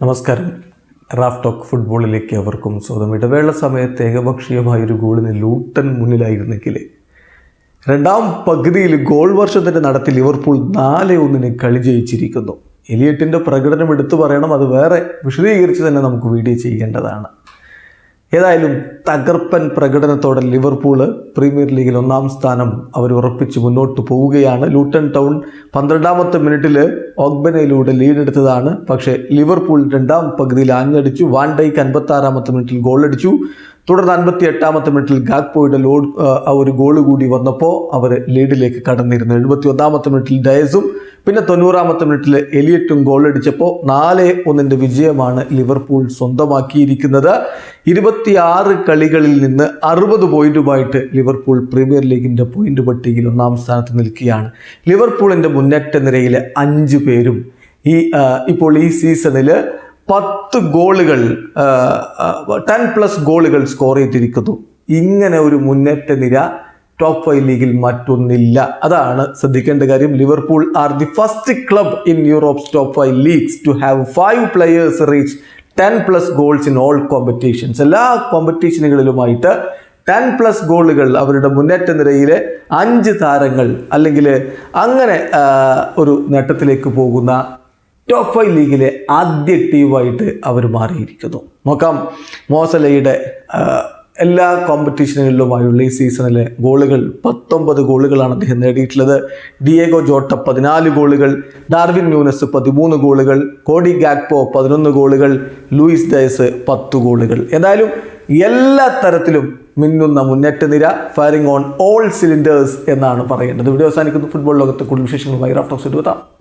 നമസ്കാരം. Raf talk ഫുട്ബോളിലേക്ക് അവർക്കും സ്വന്തം ഇടവേള സമയത്ത് ഏകപക്ഷീയമായ ഒരു ഗോളിന് ലൂട്ടൻ മുന്നിലായിരുന്നെങ്കിൽ രണ്ടാം പകുതിയിൽ ഗോൾ വർഷത്തിന്റെ നടത്തി ലിവർപൂൾ നാല് ഒന്നിന് കളി ജയിച്ചിരിക്കുന്നു. എലിയട്ടിന്റെ പ്രകടനം എടുത്തു പറയണം അത് വേറെ വിശദീകരിച്ച് തന്നെ നമുക്ക് വീഡിയോ ചെയ്യേണ്ടതാണ്. ഏതായാലും തകർപ്പൻ പ്രകടനത്തോടെ ലിവർപൂൾ പ്രീമിയർ ലീഗിൽ ഒന്നാം സ്ഥാനം അവർ ഉറപ്പിച്ച് മുന്നോട്ട് പോവുകയാണ്. ലൂട്ടൺ ടൗൺ പന്ത്രണ്ടാമത്തെ മിനിറ്റിൽ ഓഗ്ബനയിലൂടെ ലീഡെടുത്തതാണ്. പക്ഷേ ലിവർപൂൾ രണ്ടാം പകുതിയിൽ ആഞ്ഞടിച്ചു. വാൻഡൈക്ക് അൻപത്തി ആറാമത്തെ മിനിറ്റിൽ ഗോൾ അടിച്ചു തുടർന്ന് അൻപത്തി എട്ടാമത്തെ മിനിറ്റിൽ ഗാക്പോയുടെ ലോഡ് ഒരു ഗോൾ കൂടി വന്നപ്പോൾ അവർ ലീഡിലേക്ക് കടന്നിരുന്നു. എഴുപത്തി ഒന്നാമത്തെ മിനിറ്റിൽ ഡയസും പിന്നെ തൊണ്ണൂറാമത്തെ മിനിറ്റിൽ എലിയറ്റും ഗോൾ അടിച്ചപ്പോൾ നാല് ഒന്നിന്റെ വിജയമാണ് ലിവർപൂൾ സ്വന്തമാക്കിയിരിക്കുന്നത്. ഇരുപത്തിയാറ് കളികളിൽ നിന്ന് അറുപത് പോയിന്റുമായിട്ട് ലിവർപൂൾ പ്രീമിയർ ലീഗിന്റെ പോയിന്റ് പട്ടികയിൽ ഒന്നാം സ്ഥാനത്ത് നിൽക്കുകയാണ്. ലിവർപൂളിന്റെ മുന്നേറ്റ നിരയിലെ അഞ്ച് പേരും ഈ ഇപ്പോൾ ഈ സീസണിൽ പത്ത് ഗോളുകൾ ടെൻ പ്ലസ് ഗോളുകൾ സ്കോർ ചെയ്തിരിക്കുന്നു. ഇങ്ങനെ ഒരു മുന്നേറ്റ നിര ടോപ്പ് ഫൈവ് ലീഗിൽ മറ്റൊന്നില്ല. അതാണ് ശ്രദ്ധിക്കേണ്ട കാര്യം. Liverpool are the first club in Europe's top five leagues to have five players reach ten plus goals in all competitions എല്ലാ കോമ്പറ്റീഷനുകളിലുമായിട്ട് ടെൻ പ്ലസ് ഗോളുകൾ അവരുടെ മുന്നേറ്റ നിരയിലെ അഞ്ച് താരങ്ങൾ അല്ലെങ്കിൽ അങ്ങനെ ഒരു നേട്ടത്തിലേക്ക് പോകുന്ന ടോപ്പ് ഫൈവ് ലീഗിലെ ആദ്യ ടീമായിട്ട് അവർ മാറിയിരിക്കുന്നു. നോക്കാം. മോസലയുടെ എല്ലാ കോമ്പറ്റീഷനുകളിലുമായുള്ള ഈ സീസണിലെ ഗോളുകൾ പത്തൊമ്പത് ഗോളുകളാണ് അദ്ദേഹം നേടിയിട്ടുള്ളത്. ഡിയേഗോ ജോട്ട പതിനാല് ഗോളുകൾ ഡാർവിൻ ന്യൂനസ് പതിമൂന്ന് ഗോളുകൾ കോഡി ഗാക്പോ പതിനൊന്ന് ഗോളുകൾ ലൂയിസ് ഡയസ് പത്ത് ഗോളുകൾ. ഏതായാലും എല്ലാ തരത്തിലും മിന്നുന്ന മുന്നേറ്റ നിര ഫയറിംഗ് ഓൺ ഓൾ സിലിണ്ടേഴ്സ് എന്നാണ് പറയേണ്ടത്. വീഡിയോ അവസാനിക്കുന്നു. ഫുട്ബോൾ ലോകത്തെ കൂടുതൽ വിശേഷങ്ങളുമായി റാഫ്റ്റോക്സ് എടുത്താം